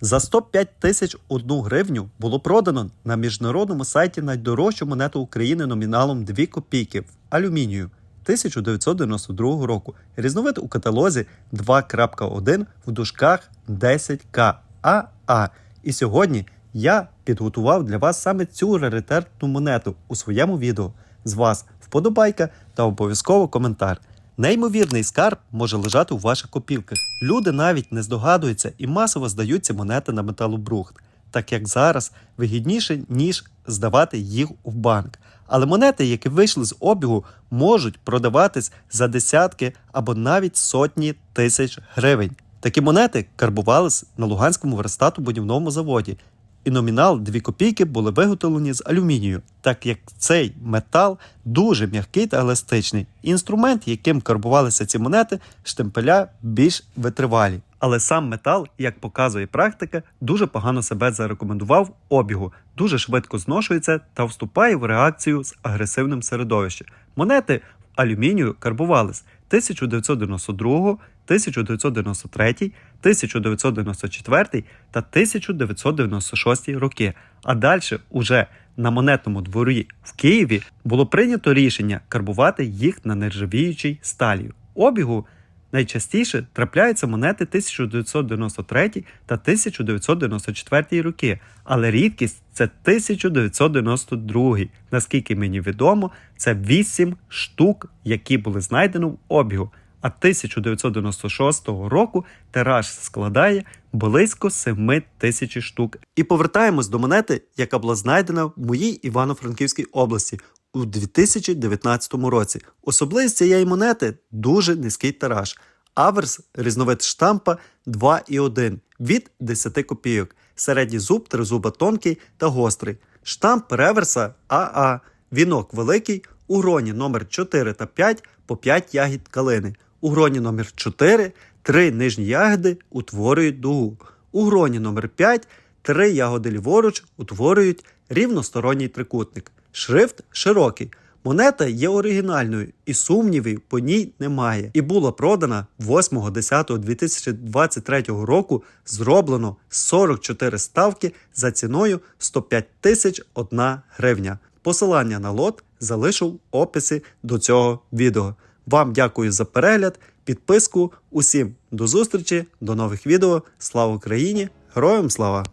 За 105 тисяч одну гривню було продано на міжнародному сайті найдорожчу монету України номіналом 2 копійки в алюмінію 1992 року. Різновид у каталозі 2.1 в дужках 10К АА. І сьогодні я підготував для вас саме цю раритетну монету у своєму відео. З вас вподобайка та обов'язково коментар. Неймовірний скарб може лежати у ваших копілках. Люди навіть не здогадуються і масово здають ці монети на металобрухт, так як зараз вигідніше, ніж здавати їх в банк. Але монети, які вийшли з обігу, можуть продаватись за десятки або навіть сотні тисяч гривень. Такі монети карбувались на Луганському верстату будівному заводі, і номінал 2 копійки були виготовлені з алюмінію, так як цей метал дуже м'який та еластичний. Інструмент, яким карбувалися ці монети, штемпеля більш витривалі. Але сам метал, як показує практика, дуже погано себе зарекомендував обігу, дуже швидко зношується та вступає в реакцію з агресивним середовищем. Монети в алюмінію карбувались 1992, 1993, 1994 та 1996 роки. А далі уже на монетному дворі в Києві було прийнято рішення карбувати їх на нержавіючій сталі. Обігу найчастіше трапляються монети 1993 та 1994 роки, але рідкість це 1992. Наскільки мені відомо, це 8 штук, які були знайдені в обігу. А 1996 року тираж складає близько 7 тисяч штук. І повертаємось до монети, яка була знайдена в моїй Івано-Франківській області у 2019 році. Особливість цієї монети дуже низький тираж. Аверс різновид штампа 2,1 від 10 копійок. Середній зуб тризуба тонкий та гострий. Штамп реверса АА. Вінок великий. У гроні номер 4 та 5 по 5 ягід калини. У гроні номер 4 три нижні ягоди утворюють дугу. У гроні номер 5 три ягоди ліворуч утворюють рівносторонній трикутник. Шрифт широкий. Монета є оригінальною і сумнівів по ній немає. І була продана 8.10.2023 року. Зроблено 44 ставки за ціною 105 тисяч 1 гривня. Посилання на лот залишу в описі до цього відео. Вам дякую за перегляд, підписку. Усім до зустрічі, до нових відео. Слава Україні! Героям слава!